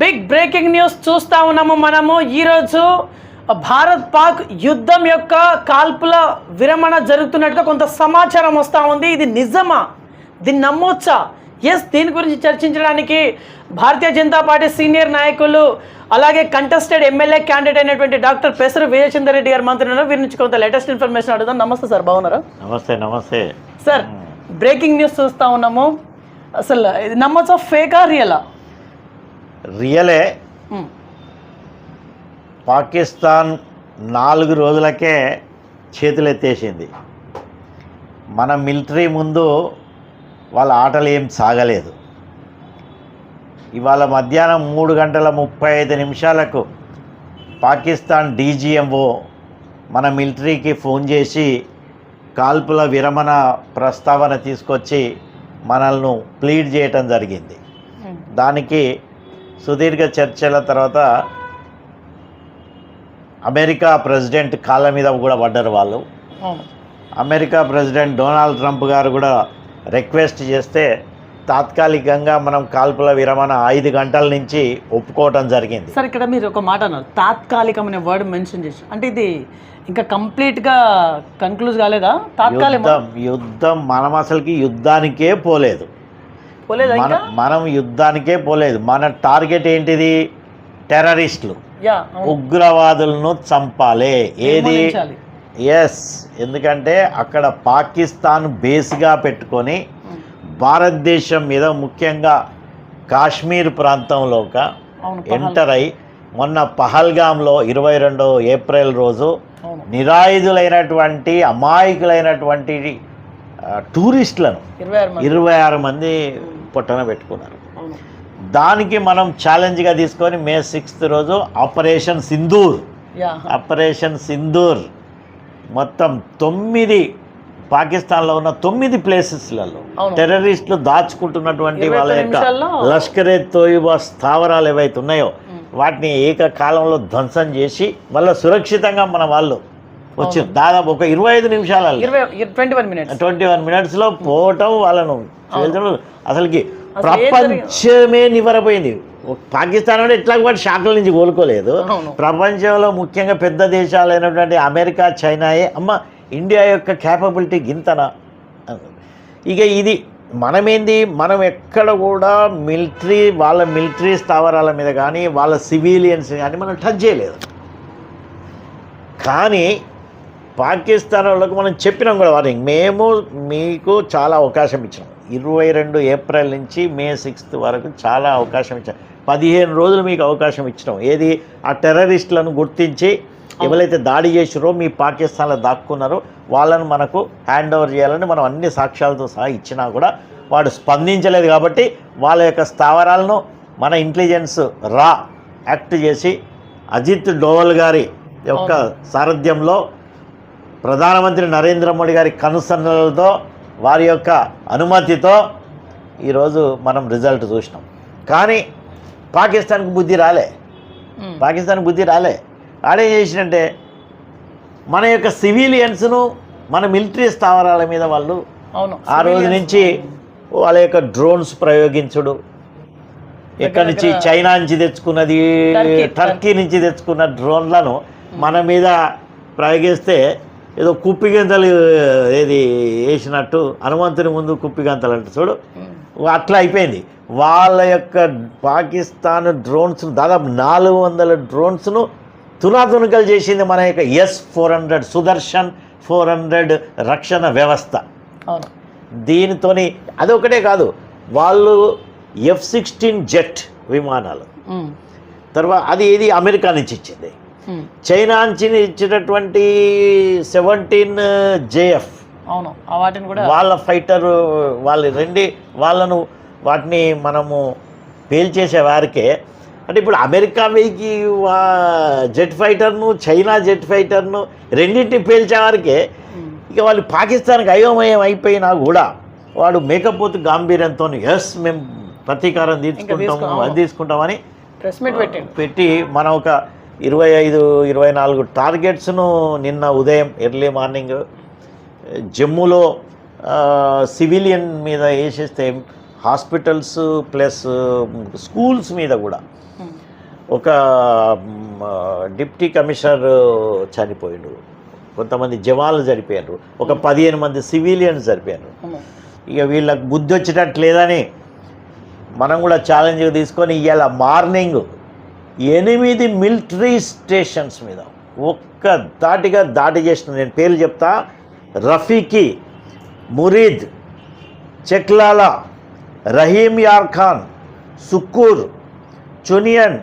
Big breaking news చూస్తా ఉన్నాము మనము. ఈరోజు భారత్ పాక్ యుద్ధం యొక్క కాల్పుల విరమణ జరుగుతున్నట్టుగా కొంత సమాచారం వస్తూ ఉంది. ఇది నిజమా? దీన్ని నమ్మొచ్చా? ఎస్ దీని గురించి చర్చించడానికి భారతీయ జనతా పార్టీ సీనియర్ నాయకులు అలాగే కంటెస్టెడ్ ఎమ్మెల్యే క్యాండిడేట్ అయినటువంటి డాక్టర్ పెసరు విజయచందర్ రెడ్డి గారు మంత్రి వీరి నుంచి కొంత లేటెస్ట్ ఇన్ఫర్మేషన్ అడుగుదాం. నమస్తే సార్ బాగున్నారా? నమస్తే నమస్తే. సార్ బ్రేకింగ్ న్యూస్ చూస్తా ఉన్నాము. అసలు ఇది నమ్మొచ్చా ఫేకా రియలా రియలే. పాకిస్తాన్ నాలుగు రోజులకే చేతులెత్తేసింది. మన మిలిటరీ ముందు వాళ్ళ ఆటలు ఏం సాగలేదు. ఇవాళ మధ్యాహ్నం మూడు గంటల ముప్పై ఐదు నిమిషాలకు పాకిస్తాన్ డీజీఎంఓ మన మిలిటరీకి ఫోన్ చేసి కాల్పుల విరమణ ప్రస్తావన తీసుకొచ్చి మనల్ని ప్లీడ్ చేయటం జరిగింది. దానికి సుదీర్ఘ చర్చల తర్వాత అమెరికా ప్రెసిడెంట్ కాళ్ళ మీద కూడా పడ్డారు వాళ్ళు. అమెరికా ప్రెసిడెంట్ డొనాల్డ్ ట్రంప్ గారు కూడా రిక్వెస్ట్ చేస్తే తాత్కాలికంగా మనం కాల్పుల విరమణ ఐదు గంటల నుంచి ఒప్పుకోవటం జరిగింది. సార్ ఇక్కడ మీరు ఒక మాట అన్నారు. తాత్కాలికం అనే వర్డ్ మెన్షన్ చేసి అంటే ఇది ఇంకా కంప్లీట్గా కన్క్లూజ్ కాలేదా? తాత్కాలిక యుద్ధం మనం అసలుకి యుద్ధానికే పోలేదు. పోలేదా మన ఇంకా? మనం యుద్ధానికే పోలేదు. మన టార్గెట్ ఏంటిది? టెర్రరిస్టులు. ఉగ్రవాదులను చంపాలి. ఏది. ఎస్ ఎందుకంటే అక్కడ పాకిస్తాన్ బేస్గా పెట్టుకొని భారతదేశం మీద ముఖ్యంగా కాశ్మీర్ ప్రాంతంలోక ఎంటర్ అయి మొన్న పహల్గాంలో ఇరవై రెండో ఏప్రిల్ రోజు నిరాయుధులైనటువంటి అమాయకులైనటువంటి టూరిస్టులను ఇరవై ఆరు మంది. పొట్టన పెట్టుకున్నారు. దానికి మనం ఛాలెంజ్గా తీసుకొని మే సిక్స్త్ రోజు ఆపరేషన్ సింధూర్. ఆపరేషన్ సింధూర్. మొత్తం తొమ్మిది పాకిస్తాన్లో ఉన్న తొమ్మిది ప్లేసెస్లలో. టెర్రరిస్టులు దాచుకుంటున్నటువంటి వాళ్ళ యొక్క లష్కరే తోయిబా స్థావరాలు ఏవైతే ఉన్నాయో వాటిని ఏకకాలంలో ధ్వంసం చేసి మళ్ళీ సురక్షితంగా మన వాళ్ళు వచ్చి దాదాపు ఒక ఇరవై ఐదు నిమిషాలలో ఇరవై twenty one minutes. Twenty one మినిట్స్లో పోవటం వాళ్ళను అసలుకి ప్రపంచమే నివరపోయింది. పాకిస్తాన్ అంటే ఇట్లా కూడా షాకుల నుంచి కోలుకోలేదు. ప్రపంచంలో ముఖ్యంగా పెద్ద దేశాలైనటువంటి అమెరికా చైనాయే అమ్మ ఇండియా యొక్క క్యాపబిలిటీ గింతనా? ఇక ఇది మనమేంది? మనం ఎక్కడ కూడా మిలిటరీ వాళ్ళ మిలిటరీ స్థావరాల మీద కానీ వాళ్ళ సివిలియన్స్ కానీ మనం టచ్ చేయలేదు. కానీ పాకిస్తాన్ వాళ్ళకు మనం చెప్పినాం కూడా వారికి మేము మీకు చాలా అవకాశం ఇచ్చినాం. ఇరవై రెండు ఏప్రిల్ నుంచి మే సిక్స్త్ వరకు చాలా అవకాశం ఇచ్చాం. పదిహేను రోజులు మీకు అవకాశం ఇచ్చినాం. ఏది? ఆ టెర్రరిస్టులను గుర్తించి ఎవరైతే దాడి చేసిరో మీ పాకిస్తాన్లో దాక్కున్నారో వాళ్ళను మనకు హ్యాండ్ ఓవర్ చేయాలని మనం అన్ని సాక్ష్యాలతో సహా ఇచ్చినా కూడా వాడు స్పందించలేదు కాబట్టి వాళ్ళ యొక్క స్థావరాలను మన ఇంటెలిజెన్స్ రా యాక్ట్ చేసి అజిత్ డోవల్ గారి యొక్క సారథ్యంలో ప్రధానమంత్రి నరేంద్ర మోడీ గారి కనుసన్నలతో వారి యొక్క అనుమతితో ఈరోజు మనం రిజల్ట్ చూసినాం. కానీ పాకిస్తాన్కి బుద్ధి రాలే. పాకిస్తాన్ బుద్ధి రాలే. ఆడేం చేసినంటే మన యొక్క సివిలియన్స్ను మన మిలిటరీ స్థావరాల మీద వాళ్ళు అవును ఆ రోజు నుంచి వాళ్ళ యొక్క డ్రోన్స్ ప్రయోగించుడు. ఎక్కడి నుంచి చైనా నుంచి తెచ్చుకున్నది టర్కీ నుంచి తెచ్చుకున్న డ్రోన్లను మన మీద ప్రయోగిస్తే ఏదో కుప్పిగంతలు ఏది వేసినట్టు హనుమంతుని ముందు కుప్పిగంతలు అంటే చూడు అట్లా అయిపోయింది. వాళ్ళ యొక్క పాకిస్తాన్ డ్రోన్స్ దాదాపు నాలుగు వందల డ్రోన్స్ను తునాతునకలు చేసింది మన యొక్క S four hundred Sudarshan four hundred రక్షణ వ్యవస్థ. అవును. దీనితోని అదొకటే కాదు వాళ్ళు ఎఫ్ సిక్స్టీన్ జెట్ విమానాలు. తర్వాత అది ఇది అమెరికా నుంచి ఇచ్చింది. చైనా నుంచి ఇచ్చినటువంటి సెవెంటీన్ జేఎఫ్. అవును వాటిని కూడా వాళ్ళ ఫైటర్ వాళ్ళ రెండి వాళ్ళను వాటిని మనము పేల్చేసే వారికే. అంటే ఇప్పుడు అమెరికా వెయ్యికి జెట్ ఫైటర్ను చైనా జెట్ ఫైటర్ను రెండింటిని పేల్చే వారికే. ఉమ్. ఇక వాళ్ళు పాకిస్తాన్కి అయోమయం అయిపోయినా కూడా వాడు మేకపోతు గాంభీర్యంతో ఎస్ మేము ప్రతీకారం తీర్చుకుంటాము అది తీసుకుంటామని ప్రెస్ మీట్ పెట్టిండు. పెట్టి మనం ఒక ఇరవై ఐదు ఇరవై నాలుగు టార్గెట్స్ను నిన్న ఉదయం ఎర్లీ మార్నింగ్ జమ్మూలో సివిలియన్ మీద వేసేస్తే హాస్పిటల్స్ ప్లస్ స్కూల్స్ మీద కూడా ఒక డిప్టీ కమిషనర్ చనిపోయాడు. కొంతమంది జవాన్లు చనిపోయారు ఒక పదిహేను మంది సివిలియన్స్ చనిపోయారు ఇక వీళ్ళకి బుద్ధి వచ్చేటట్టు లేదని మనం కూడా ఛాలెంజ్ తీసుకొని ఇవాళ మార్నింగ్ ఎనిమిది మిలిటరీ స్టేషన్స్ మీద ఒక్క దాటిగా దాడి చేసిన నేను పేర్లు చెప్తా. రఫీకి మురీద్ చెక్లాలా రహీం యార్ ఖాన్ సుక్కూర్ చునియన్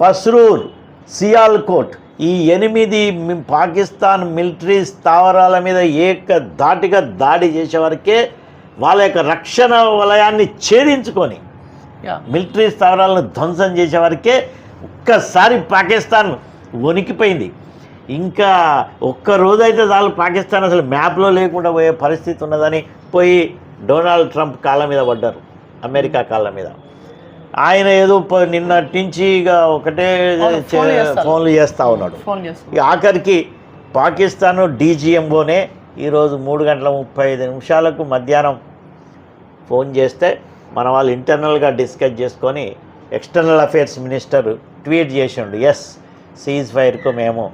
పస్రూర్ సియాల్కోట్ ఈ ఎనిమిది పాకిస్తాన్ మిలిటరీ స్థావరాల మీద ఏక దాటిగా దాడి చేసే వరకే వాళ్ళ యొక్క రక్షణ వలయాన్ని ఛేదించుకొని మిలిటరీ స్థావరాలను ధ్వంసం చేసే వరకే ఒక్కసారి పాకిస్తాన్ వణికిపోయింది. ఇంకా ఒక్క రోజైతే చాలు పాకిస్తాన్ అసలు మ్యాప్లో లేకుండా పోయే పరిస్థితి ఉన్నదని పోయి డొనాల్డ్ ట్రంప్ కాళ్ళ మీద పడ్డారు. అమెరికా కాళ్ళ మీద. ఆయన ఏదో నిన్నటి నుంచి ఇక ఒకటే ఫోన్లు చేస్తూ ఉన్నాడు. ఆఖరికి పాకిస్తాన్ డీజీఎంఓనే ఈరోజు మూడు గంటల ముప్పై ఐదు నిమిషాలకు మధ్యాహ్నం ఫోన్ చేస్తే మన వాళ్ళు ఇంటర్నల్గా డిస్కస్ చేసుకొని ఎక్స్టర్నల్ అఫేర్స్ మినిస్టర్ ట్వీట్ చేసిండు. ఎస్ సీజ్ ఫైర్కు మేము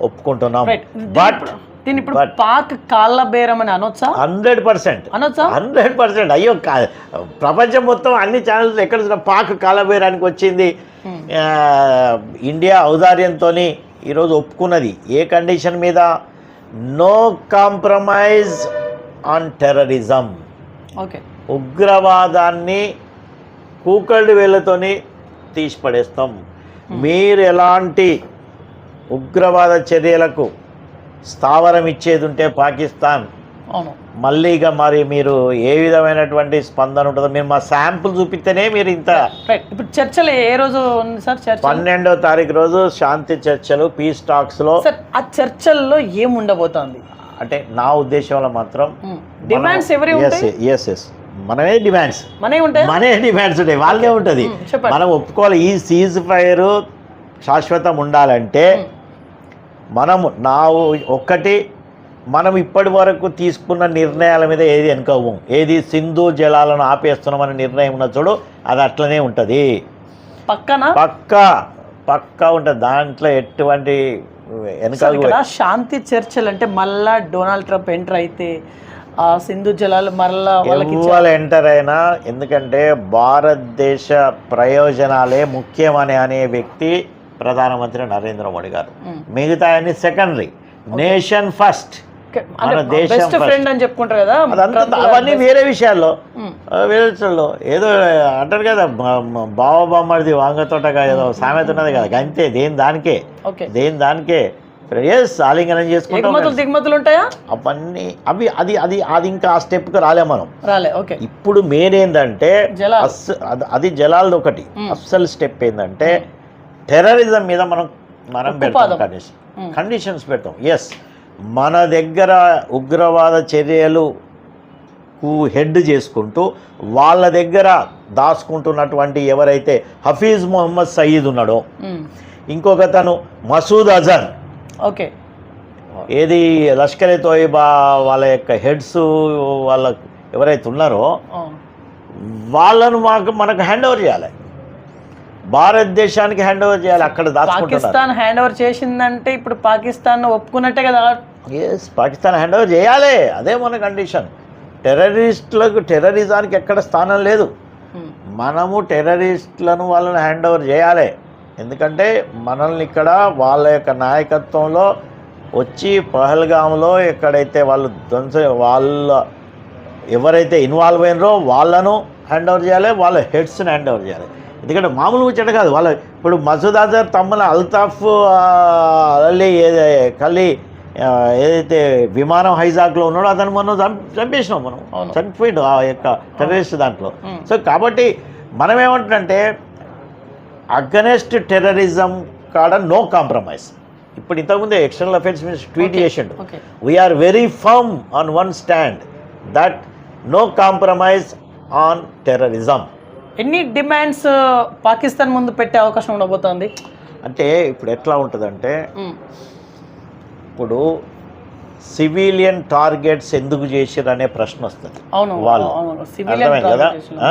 ఒప్పుకుంటున్నాం. బట్ ఇప్పుడు పాక్ కాళ్ళ బేరం అని అనొచ్చా? Hundred percent. అనొచ్చా? Hundred percent. అయ్యో ప్రపంచం మొత్తం అన్ని ఛానల్స్ ఎక్కడ చూసినా పాక్ కాలబేరానికి వచ్చింది. Hmm. ఆ, ఇండియా ఔదార్యంతో ఈరోజు ఒప్పుకున్నది. ఏ కండిషన్ మీద? No compromise on terrorism okay ఉగ్రవాదాన్ని కూకళ్ళు వేళ్ళతోని తీసి పడేస్తాం. మీరు ఎలాంటి ఉగ్రవాద చర్యలకు స్థావరం ఇచ్చేది ఉంటే పాకిస్తాన్ అవును. మళ్ళీ ఇక మరి మీరు ఏ విధమైనటువంటి స్పందన ఉంటుందో మీరు మా శాంపుల్ చూపిస్తేనే మీరు ఇంత ఇప్పుడు చర్చలు ఏ రోజు ఉంది సార్? చర్చ పన్నెండో తారీఖు రోజు శాంతి చర్చలు పీస్ టాక్స్లో. సార్ ఆ చర్చల్లో ఏం ఉండబోతోంది అంటే నా ఉద్దేశంలో మాత్రం డిమాండ్స్ ఎవరి ఉంటాయి? ఎస్ ఎస్ మనమే డిమాండ్స్. మనే ఉంటాయి? మనే డిమాండ్స్ ఉంటాయి. వాళ్ళే ఉంటుంది. మనం ఒప్పుకోవాలి. ఈ సీజ్ ఫైర్ శాశ్వతం ఉండాలంటే మనము నా ఒక్కటి మనం ఇప్పటి వరకు తీసుకున్న నిర్ణయాల మీద ఏది వెనుకవ్వం? ఏది సింధు జలాలను ఆపేస్తున్నామనే నిర్ణయం ఉన్న చూడు అది అట్లనే ఉంటుంది. పక్కన? పక్కా. పక్కా ఉంటుంది. దాంట్లో ఎటువంటి వెనకాల ఇక్కడ శాంతి చర్చలు అంటే మళ్ళా డొనాల్డ్ ట్రంప్ ఎంటర్ అయితే ఆ సింధు జలాలు మరలా వాళ్ళకి ఎంటర్ అయినా ఎందుకంటే భారతదేశ ప్రయోజనాలే ముఖ్యమని అనే వ్యక్తి ప్రధానమంత్రి నరేంద్ర మోడీ గారు. మిగతా అన్ని సెకండరీ నేషన్ ఫస్ట్ మన దేశం. ఫ్రెండ్ అని చెప్పుకుంటారు కదా అవన్నీ వేరే విషయాల్లో. మ్మ్. ఆ, వేరే విషయాల్లో. ఏదో అంటారు కదా బావ బామ్మడిది వాంగతోటగా ఏదో సామెత ఉన్నది కదా అంతే దేని దానికే. దేని దానికే. ఎస్ ఆలింగనం చేసుకుంటాం దిగుమతులు ఉంటాయా? అవన్నీ అవి అది అది అది ఇంకా ఆ స్టెప్కి రాలే మనం. రాలే ఓకే. ఇప్పుడు మెయిన్ ఏంటంటే అది- జలాలది ఒకటి. అస్సలు స్టెప్ ఏంటంటే టెర్రరిజం మీద మనం మనం పెడతాం. కండిషన్. కండిషన్స్ పెడతాం. ఎస్ మన దగ్గర ఉగ్రవాద చర్యలు కు హెడ్ చేసుకుంటూ వాళ్ళ దగ్గర దాచుకుంటున్నటువంటి ఎవరైతే హఫీజ్ మొహమ్మద్ సయీద్ ఉన్నాడో మ్మ్. ఇంకొకతను మసూద్ అజర్ ఓకే. ఏది లష్కర్ తోయిబా వాళ్ళ యొక్క హెడ్స్ వాళ్ళ ఎవరైతే ఉన్నారో. వాళ్ళను మాకు మనకు హ్యాండ్ ఓవర్ చేయాలి. భారతదేశానికి హ్యాండ్ ఓవర్ చేయాలి. అక్కడ పాకిస్తాన్ హ్యాండ్ ఓవర్ చేసిందంటే ఇప్పుడు పాకిస్తాన్ ఒప్పుకున్నట్టే కదా. ఎస్ పాకిస్తాన్ హ్యాండ్ ఓవర్ చేయాలి. అదే మన కండిషన్. టెర్రరిస్టులకు టెర్రరిజానికి ఎక్కడ స్థానం లేదు. మనము టెర్రరిస్టులను వాళ్ళని హ్యాండ్ ఓవర్ చేయాలి. ఎందుకంటే మనల్ని ఇక్కడ వాళ్ళ యొక్క నాయకత్వంలో వచ్చి పహల్గామ్లో ఎక్కడైతే వాళ్ళు ధ్వంస వాళ్ళ ఎవరైతే ఇన్వాల్వ్ అయినరో వాళ్ళను హ్యాండ్ ఓవర్ చేయాలి వాళ్ళ హెడ్స్ని హ్యాండ్ ఓవర్ చేయాలి ఎందుకంటే మామూలు ముచ్చట కాదు వాళ్ళ ఇప్పుడు మసూద్ అజర్ తమ్ముల అల్తాఫ్ అలీ ఏదే కలి ఏదైతే విమానం హైజాక్లో ఉన్నాడో అతను మనం చంపి చంపేసినాం మనం. చనిపోయిండు ఆ యొక్క టెర్రరిస్ట్ దాంట్లో. సో కాబట్టి మనం ఏమంటుంటే అగనెస్ట్ టెర్రరిజం కాడ నో కాంప్రమైజ్ ఇప్పుడు ఇంతకుముందే ఎక్స్టర్నల్ అఫేర్స్ మినిస్టర్ ట్వీట్. చేసిండు we are very firm on one stand that no compromise on terrorism ఎన్ని డిమాండ్స్ పాకిస్తాన్ ముందు పెట్టే అవకాశం ఉండబోతోంది అంటే ఇప్పుడు ఎట్లా ఉంటుందంటే మ్మ్. ఇప్పుడు సివిలియన్ టార్గెట్స్ ఎందుకు చేసిర్రు అనే ప్రశ్న వస్తుంది అవును వాళ్ళు. అర్థమైంది కదా ఆ?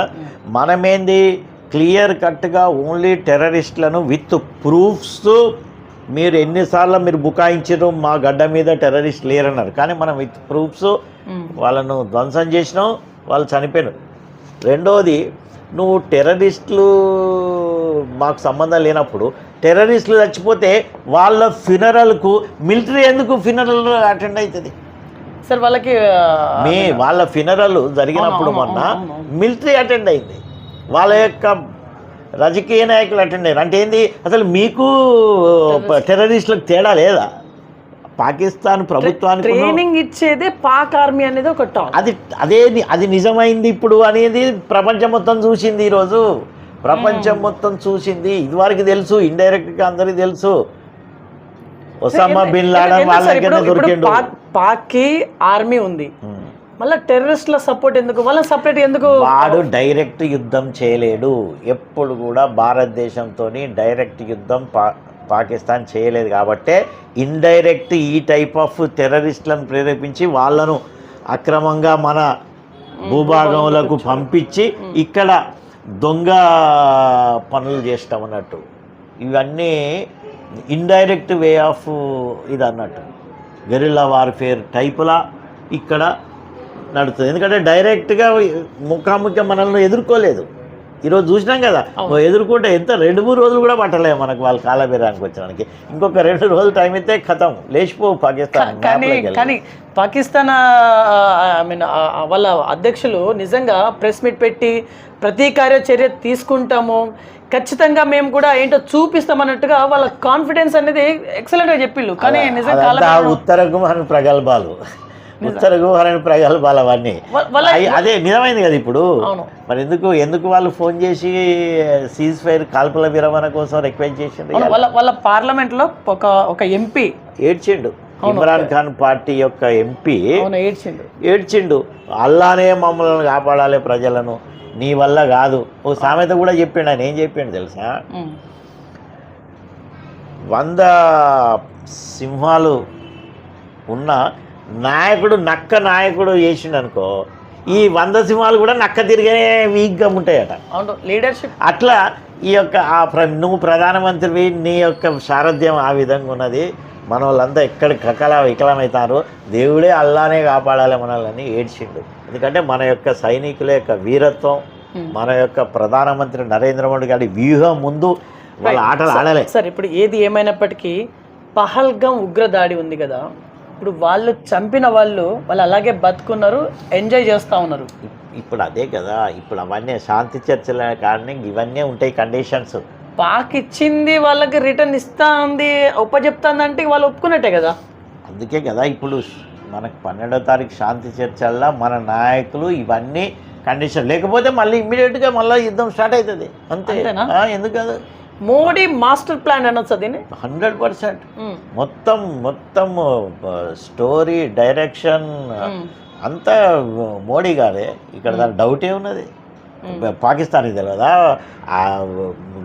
మనమేంది క్లియర్ కట్గా ఓన్లీ టెర్రరిస్టులను విత్ ప్రూఫ్స్ మీరు ఎన్నిసార్లు మీరు బుకాయించారు మా గడ్డ మీద టెర్రరిస్ట్ లేరన్నారు. కానీ మనం విత్ ప్రూఫ్స్ వాళ్ళను ధ్వంసం చేసినాం వాళ్ళు చనిపోయారు రెండోది నువ్వు టెర్రరిస్టులు మాకు సంబంధం లేనప్పుడు టెర్రరిస్టులు చచ్చిపోతే వాళ్ళ ఫినరల్కు మిలిటరీ ఎందుకు ఫినరల్ అటెండ్ అవుతుంది సార్ వాళ్ళకి మీ వాళ్ళ ఫినరల్ జరిగినప్పుడు మొన్న. మిలిటరీ అటెండ్ అయింది. వాళ్ళ యొక్క రాజకీయ నాయకులు అటెండ్. అంటే ఏంది? అసలు మీకు టెర్రరిస్టులకు తేడా లేదా? పాకిస్తాన్ ప్రభుత్వానికి ట్రైనింగ్ ఇచ్చేదే పాక్ ఆర్మీ అనేది ఒక టాప్ అది అదే అది నిజమైంది ఇప్పుడు అనేది ప్రపంచం మొత్తం చూసింది ఈరోజు. ప్రపంచం మొత్తం చూసింది. ఇదివరకు తెలుసు ఇండైరెక్ట్గా అందరికీ తెలుసు. ఒసామా బిన్ లాడన్ వాళ్ళకైనా దొరికిండు. పాక్ పాక్కి ఆర్మీ ఉంది. ఉమ్. మళ్ళీ టెర్రరిస్ట్ల సపోర్ట్ ఎందుకు? వాళ్ళ సపరేట్ ఎందుకు? వాడు డైరెక్ట్ యుద్ధం చేయలేడు. ఎప్పుడు కూడా భారతదేశంతో డైరెక్ట్ యుద్ధం పా పాకిస్తాన్ చేయలేదు కాబట్టే ఇండైరెక్ట్ ఈ టైప్ ఆఫ్ టెర్రరిస్టులను ప్రేరేపించి వాళ్ళను అక్రమంగా మన భూభాగంలోకి పంపించి ఇక్కడ దొంగ పనులు చేస్తాం అన్నట్టు. ఇవన్నీ ఇండైరెక్ట్ వే ఆఫ్ ఇది అన్నట్టు. గెరిల్లా వార్ఫేర్ టైపులా ఇక్కడ నడుస్తుంది. ఎందుకంటే డైరెక్ట్గా ముఖాముఖి మనల్ని ఎదుర్కోలేదు. ఈరోజు చూసినాం కదా నువ్వు ఎదుర్కొంటే ఎంత రెండు మూడు రోజులు కూడా పట్టలేము మనకు వాళ్ళ కాలబేరానికి వచ్చడానికి. ఇంకొక రెండు రోజులు టైం అయితే ఖతం లేచిపోవు పాకిస్తాన్ కానీ. కానీ పాకిస్తాన్ ఐ మీన్ వాళ్ళ అధ్యక్షులు నిజంగా ప్రెస్ మీట్ పెట్టి ప్రతీకార చర్య తీసుకుంటాము. ఖచ్చితంగా మేము కూడా ఏంటో చూపిస్తాం అన్నట్టుగా వాళ్ళ కాన్ఫిడెన్స్ అనేది ఎక్సలెంట్గా చెప్పిళ్ళు. కానీ నిజంగా ఉత్తర ప్రగల్భాలు. వా- వాళ్ళ- అయి- అదే నిజమైంది కదా ఇప్పుడు. మరి ఎందుకు ఎందుకు వాళ్ళు ఫోన్ చేసి సీజ్ ఫైర్ కాల్పుల విరమణ కోసం రిక్వెస్ట్ అవును, వాళ్ళ వాళ్ళ పార్లమెంట్లో ఒక ఒక ఎంపీ ఏడ్చిండు. ఇమ్రాన్ ఖాన్ పార్టీ యొక్క ఎంపీ ఏడ్చిండు. ఏడ్చిండు. అల్లానే మమ్మల్ని కాపాడాలి ప్రజలను. నీ వల్ల కాదు. ఓ సామెత కూడా చెప్పిండు ఆయన. ఏం చెప్పిండు తెలుసా. వంద సింహాలు ఉన్న నాయకుడు నక్క నాయకుడు చేసిండు అనుకో ఈ వంద సింహాలు కూడా నక్క తిరిగే వీక్గా ఉంటాయట. అవును లీడర్షిప్. అట్లా ఈ యొక్క ఆ ప్ర నువ్వు ప్రధానమంత్రివి నీ యొక్క సారథ్యం ఆ విధంగా ఉన్నది. మన వాళ్ళంతా ఎక్కడ కకల వికలమవుతారు దేవుడే అల్లానే కాపాడాలి మనల్ని ఏడ్చిండు. ఎందుకంటే మన యొక్క సైనికుల యొక్క వీరత్వం మన యొక్క ప్రధానమంత్రి నరేంద్ర మోడీ గారి వ్యూహం ముందు వాళ్ళ ఆటలు ఆడలే. సార్ ఇప్పుడు ఏది ఏమైనప్పటికీ పహల్గం ఉగ్రదాడి ఉంది కదా. ఇప్పుడు వాళ్ళు చంపిన వాళ్ళు వాళ్ళు అలాగే బతుకున్నారు ఎంజాయ్ చేస్తూ ఉన్నారు. ఇప్- ఇప్పుడు అదే కదా ఇప్పుడు అవన్నీ శాంతి చర్చల కారణం ఇవన్నీ ఉంటాయి కండిషన్స్ పాక్ ఇచ్చింది వాళ్ళకి రిటర్న్ ఇస్తా ఉంది ఒప్పచెప్తాందంటే వాళ్ళు ఒప్పుకున్నట్టే కదా. అందుకే కదా ఇప్పుడు మనకు పన్నెండో తారీఖు శాంతి చర్చల్లో మన నాయకులు ఇవన్నీ కండిషన్ లేకపోతే మళ్ళీ ఇమ్మీడియట్గా మళ్ళీ యుద్ధం స్టార్ట్ అవుతుంది. అంతే. అంతేనా? ఎందుకు కాదు? మోడీ మాస్టర్ ప్లాన్ అనొచ్చు దీన్ని? Hundred percent. మొత్తం మొత్తం స్టోరీ డైరెక్షన్ అంతా మోడీ గారే. ఇక్కడ దాని డౌటే ఉన్నది. పాకిస్తాన్కి తెలియదా ఆ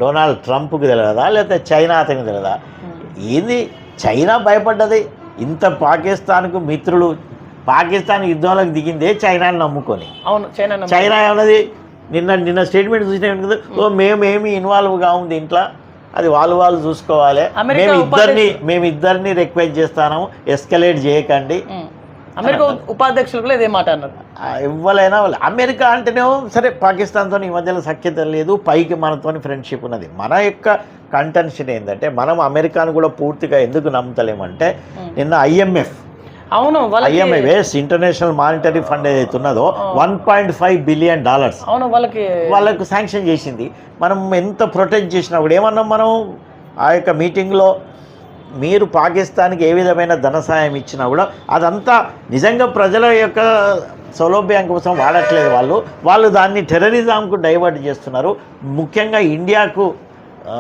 డొనాల్డ్ ట్రంప్కి తెలియదా లేకపోతే చైనా అతనికి తెలియదా. ఏంది? చైనా భయపడ్డది. ఇంత పాకిస్తాన్కు మిత్రులు పాకిస్తాన్ యుద్ధంలోకి దిగిందే చైనాని నమ్ముకొని. అవును చైనా చైనా ఏమన్నది? నిన్న నిన్న స్టేట్మెంట్ చూసిన కదా ఓ మేమేమి ఇన్వాల్వ్ కాము దీంట్లో అది వాళ్ళు వాళ్ళు చూసుకోవాలి. మేము ఇద్దరిని మేము ఇద్దరిని రిక్వెస్ట్ చేస్తాము ఎస్కలేట్ చేయకండి. అమెరికా ఉపాధ్యక్షులు కూడా ఇదే మాట అన్నారు ఆ, ఎవ్వలైనా వాళ్ళు. అమెరికా అంటేనేమో సరే పాకిస్తాన్తో ఈ మధ్యలో సఖ్యత లేదు. పైకి మనతో ఫ్రెండ్షిప్ ఉన్నది. మన యొక్క కంటెన్షన్ ఏంటంటే మనం అమెరికాను కూడా పూర్తిగా ఎందుకు నమ్ముతలేమంటే నిన్న ఐఎంఎఫ్ అవును వాళ్ళకి ఐఎంఎఫ్ ఇంటర్నేషనల్ మానిటరీ ఫండ్ ఏదైతే ఉన్నదో one point five billion dollars అవును వాళ్ళకి వాళ్ళకు శాంక్షన్ చేసింది. మనం ఎంత ప్రొటెక్ట్ చేసినా కూడా ఏమన్నాం మనం? ఆ యొక్క మీటింగ్లో మీరు పాకిస్తాన్కి ఏ విధమైన ధన సాయం ఇచ్చినా కూడా అదంతా నిజంగా ప్రజల యొక్క సౌలభ్యం కోసం వాడట్లేదు వాళ్ళు. వాళ్ళు దాన్ని టెర్రరిజంకు డైవర్ట్ చేస్తున్నారు. ముఖ్యంగా ఇండియాకు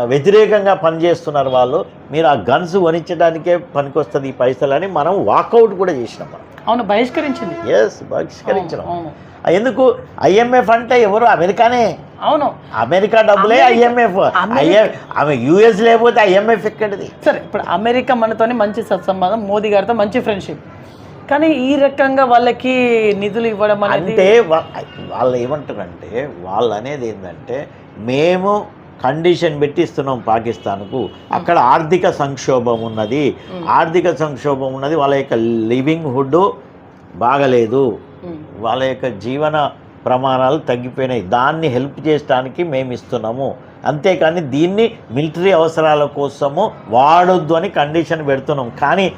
వ్యతిరేకంగా పనిచేస్తున్నారు వాళ్ళు. మీరు ఆ గన్స్ కొనిచ్చడానికే పనికొస్తుంది ఈ పైసలని మనం వాకౌట్ కూడా చేసినాం మనం. అవును బహిష్కరించింది. ఎస్ ఆ, ఎందుకు? ఐఎంఎఫ్ అంటే ఎవరు? అమెరికానే. అవును. అమెరికా డబ్బులే ఐఎంఎఫ్ ఐఎం ఆమె యుఎస్ లేకపోతే ఐఎంఎఫ్ ఎక్కడిది? సరే ఇప్పుడు అమెరికా మనతోని మంచి సత్సంబంధం మోదీ గారితో మంచి ఫ్రెండ్షిప్ కానీ ఈ రకంగా వాళ్ళకి నిధులు ఇవ్వడం అంటే వాళ్ళు ఏమంటారంటే వాళ్ళు అనేది ఏంటంటే మేము కండిషన్ పెట్టి ఇస్తున్నాం పాకిస్తాన్కు. అక్కడ ఆర్థిక సంక్షోభం ఉన్నది. ఆర్థిక సంక్షోభం ఉన్నది. వాళ్ళ యొక్క లివింగ్ హుడ్ బాగలేదు వాళ్ళ యొక్క జీవన ప్రమాణాలు తగ్గిపోయినాయి. దాన్ని హెల్ప్ చేయడానికి మేము ఇస్తున్నాము. అంతేకాని దీన్ని మిలిటరీ అవసరాల కోసము వాడొద్దు అని కండిషన్ పెడుతున్నాం. కానీ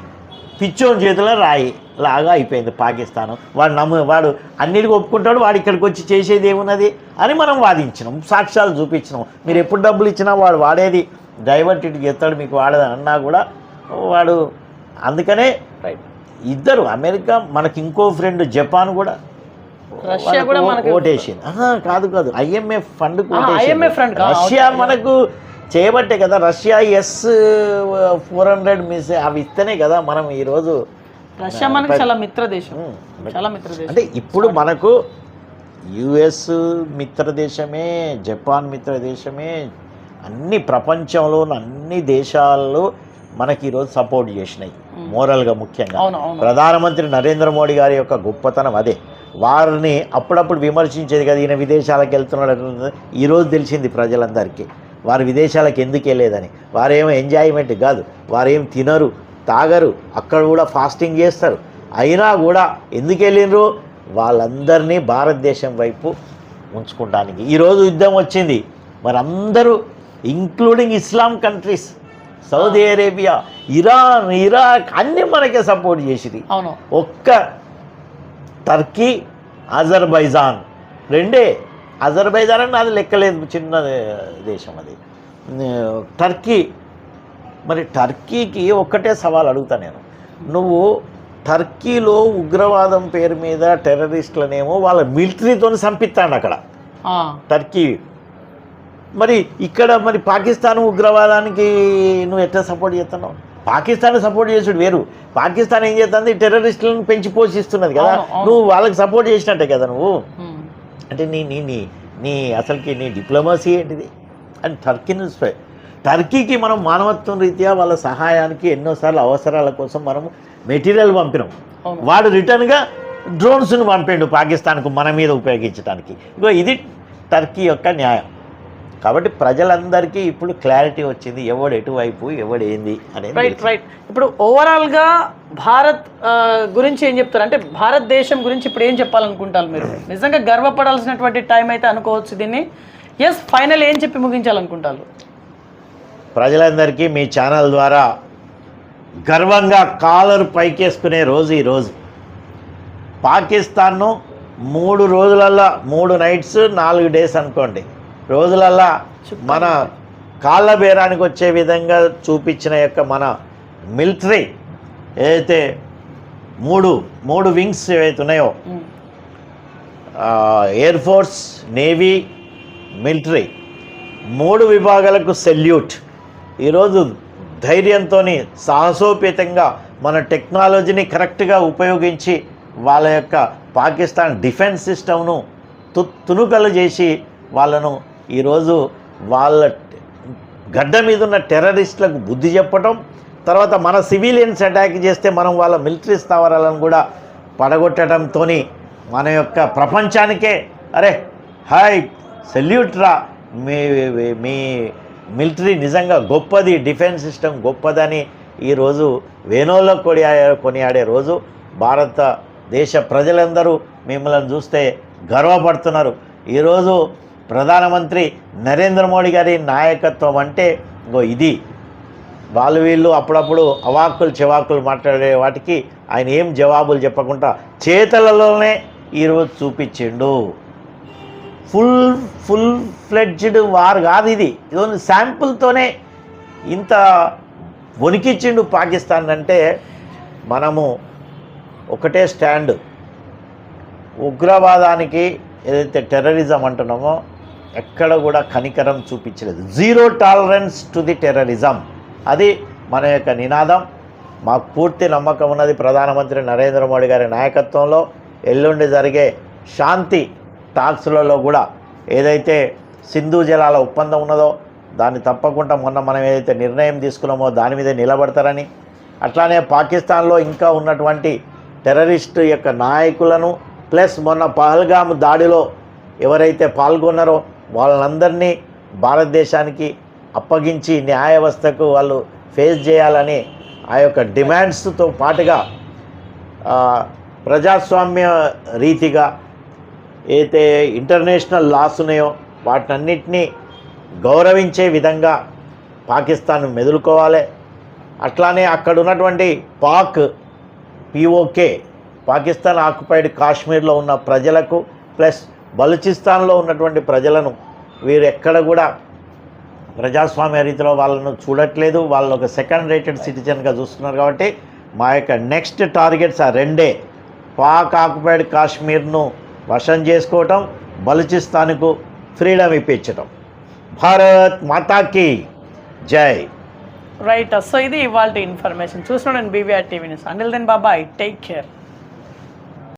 పిచ్చోని చేతిలో రాయి. లాగా అయిపోయింది పాకిస్తాన్. వాడు నమ్ము వాడు అన్నిటికీ ఒప్పుకుంటాడు వాడు ఇక్కడికి వచ్చి చేసేది ఏమున్నది అని మనం వాదించినాం. సాక్ష్యాలు చూపించినాం. మీరు ఎప్పుడు డబ్బులు ఇచ్చినా వాడు వాడేది. డైవర్ట్ ఇటు చేస్తాడు మీకు వాడదని అన్నా కూడా వాడు అందుకనే రైట్. ఇద్దరు అమెరికా మనకి ఇంకో ఫ్రెండ్ జపాన్ కూడా రష్యా కూడా ఓటేసింది. కాదు కాదు. IMF fund? రష్యా మనకు చేయబట్టే కదా Russia S four hundred miss అవి ఇస్తేనే కదా మనం ఈరోజు రష్యా మనకి చాలా మిత్ర దేశం చాలా మిత్ర దేశం అంటే ఇప్పుడు మనకు యుఎస్ మిత్ర దేశమే జపాన్ మిత్ర దేశమే అన్ని ప్రపంచంలో అన్ని దేశాల్లో మనకి ఈరోజు సపోర్ట్ చేసినాయి మోరల్గా ముఖ్యంగా. ప్రధానమంత్రి నరేంద్ర మోడీ గారి యొక్క గొప్పతనం అదే. వారిని అప్పుడప్పుడు విమర్శించేది కదా ఈయన విదేశాలకు వెళ్తున్నాడు. ఈరోజు తెలిసింది ప్రజలందరికీ. వారు విదేశాలకు ఎందుకు వెళ్ళేదని వారేమో ఎంజాయ్మెంట్ కాదు. వారేం తినరు తాగరు అక్కడ కూడా ఫాస్టింగ్ చేస్తారు. అయినా కూడా ఎందుకు వెళ్ళినరు వాళ్ళందరినీ భారతదేశం వైపు ఉంచుకుంటానికి. ఈరోజు యుద్ధం వచ్చింది. మరి అందరూ including Islam countries Saudi Arabia Iran Iraq అన్నీ మనకే సపోర్ట్ చేసింది అవును. ఒక్క టర్కీ అజర్బైజాన్ రెండే. అజర్బైజాన్ అంటే అది లెక్కలేదు చిన్న దేశం అది. టర్కీ మరి టర్కీకి ఒక్కటే సవాల్ అడుగుతా నేను. నువ్వు టర్కీలో ఉగ్రవాదం పేరు మీద టెర్రరిస్టులనేమో వాళ్ళ మిలిటరీతో చంపిస్తాడు అక్కడ. టర్కీ. మరి ఇక్కడ మరి పాకిస్తాన్ ఉగ్రవాదానికి నువ్వు ఎట్లా సపోర్ట్ చేస్తున్నావు? పాకిస్తాన్ సపోర్ట్ చేసుడు వేరు. పాకిస్తాన్ ఏం చేస్తుంది? టెర్రరిస్టులను పెంచి పోషిస్తున్నది కదా. నువ్వు వాళ్ళకి సపోర్ట్ చేసినట్టే కదా నువ్వు. అంటే నీ నీ నీ నీ అసలుకి నీ డిప్లొమసీ ఏంటిది? అండ్ టర్కీని టర్కీకి మనం మానవత్వం రీత్యా వాళ్ళ సహాయానికి ఎన్నోసార్లు అవసరాల కోసం మనం మెటీరియల్ పంపినాం. వాడు రిటర్న్గా డ్రోన్స్ను పంపిండు పాకిస్తాన్కు మన మీద ఉపయోగించడానికి ఇగో ఇది టర్కీ యొక్క న్యాయం. కాబట్టి ప్రజలందరికీ ఇప్పుడు క్లారిటీ వచ్చింది ఎవడు ఎటువైపు ఎవడు ఏంది అనేది రైట్. రైట్ ఇప్పుడు ఓవరాల్గా భారత్ గురించి ఏం చెప్తారు? అంటే భారతదేశం గురించి ఇప్పుడు ఏం చెప్పాలనుకుంటారు మీరు? నిజంగా గర్వపడాల్సినటువంటి టైం అయితే అనుకోవచ్చు దీన్ని. ఎస్ ఫైనల్ ఏం చెప్పి ముగించాలనుకుంటారు? ప్రజలందరికీ మీ ఛానల్ ద్వారా గర్వంగా కాలర్ పైకేసుకునే రోజు ఈరోజు పాకిస్తాన్ను మూడు రోజులల్లా మూడు నైట్స్ నాలుగు డేస్ అనుకోండి. రోజులల్లా మన కాళ్ళ బేరానికి వచ్చే విధంగా చూపించిన యొక్క మన మిలిటరీ ఏదైతే మూడు మూడు వింగ్స్ ఏవైతే ఉన్నాయో ఎయిర్ ఫోర్స్ నేవీ మిలిటరీ మూడు విభాగాలకు సెల్యూట్. ఈరోజు ధైర్యంతో సాహసోపేతంగా మన టెక్నాలజీని కరెక్ట్గా ఉపయోగించి వాళ్ళ యొక్క పాకిస్తాన్ డిఫెన్స్ సిస్టమ్ను తు తునుకలు చేసి వాళ్ళను ఈరోజు వాళ్ళ గడ్డ మీద ఉన్న టెర్రరిస్టులకు బుద్ధి చెప్పటం తర్వాత మన సివిలియన్స్ అటాక్ చేస్తే మనం వాళ్ళ మిలిటరీ స్థావరాలను కూడా పడగొట్టడంతో మన యొక్క ప్రపంచానికే అరే హాయ్ సెల్యూట్ రా మీ మీ మిలిటరీ నిజంగా గొప్పది డిఫెన్స్ సిస్టమ్ గొప్పదని ఈరోజు వేణోలో కొనియాడే కొనియాడే రోజు భారతదేశ ప్రజలందరూ మిమ్మల్ని చూస్తే గర్వపడుతున్నారు. ఈరోజు ప్రధానమంత్రి నరేంద్ర మోడీ గారి నాయకత్వం అంటే ఇంకో ఇది. వాళ్ళు వీళ్ళు అప్పుడప్పుడు అవాక్కులు చెవాకులు మాట్లాడే వాటికి ఆయన ఏం జవాబులు చెప్పకుండా చేతలలోనే ఈరోజు చూపించిండు. ఫుల్ ఫుల్ ఫ్లెడ్జ్డ్ వార్ కాదు ఇది. ఇది శాంపుల్తోనే ఇంత వణికిచ్చిండు పాకిస్తాన్ అంటే మనము ఒకటే స్టాండ్. ఉగ్రవాదానికి ఏదైతే టెర్రరిజం అంటున్నామో ఎక్కడ కూడా కనికరం చూపించలేదు. Zero tolerance to the terrorism అది మన యొక్క నినాదం. మాకు పూర్తి నమ్మకం ఉన్నది ప్రధానమంత్రి నరేంద్ర మోడీ గారి నాయకత్వంలో. ఎల్లుండి జరిగే శాంతి టాక్స్లలో కూడా ఏదైతే సింధు జలాల ఒప్పందం ఉన్నదో దాన్ని తప్పకుండా మొన్న మనం ఏదైతే నిర్ణయం తీసుకున్నామో దాని మీద నిలబడతారని. అట్లానే పాకిస్తాన్లో ఇంకా ఉన్నటువంటి టెర్రరిస్టు యొక్క నాయకులను ప్లస్ మొన్న పహల్గామ్ దాడిలో ఎవరైతే పాల్గొన్నారో వాళ్ళందరినీ భారతదేశానికి అప్పగించి న్యాయ వ్యవస్థకు వాళ్ళు ఫేస్ చేయాలని ఆ యొక్క డిమాండ్స్తో పాటుగా ప్రజాస్వామ్య రీతిగా అయితే ఇంటర్నేషనల్ లాస్ ఉన్నాయో వాటన్నిటినీ గౌరవించే విధంగా పాకిస్తాన్ మెదులుకోవాలి. అట్లానే అక్కడ ఉన్నటువంటి పాక్ పిఓకే పాకిస్తాన్ ఆక్యుపైడ్ కాశ్మీర్లో ఉన్న ప్రజలకు ప్లస్ బలూచిస్తాన్లో ఉన్నటువంటి ప్రజలను వీరు ఎక్కడ కూడా ప్రజాస్వామ్య రీతిలో వాళ్ళను చూడట్లేదు. వాళ్ళు ఒక సెకండ్ రేటెడ్ సిటిజన్గా చూస్తున్నారు కాబట్టి మా యొక్క నెక్స్ట్ టార్గెట్స్ ఆ రెండే. పాక్ ఆక్యుపైడ్ కాశ్మీర్ను వశం చేసుకోవటం బలూచిస్తాన్కు ఫ్రీడమ్ ఇప్పించటం. భారత్ మాతాకి జై. రైట్ సో ఇది ఇవాళ ఇన్ఫర్మేషన్. చూస్తున్నాను బీవీఆర్ టీవీ న్యూస్. అండిల్ దెన్ బాబాయ్ టేక్ కేర్.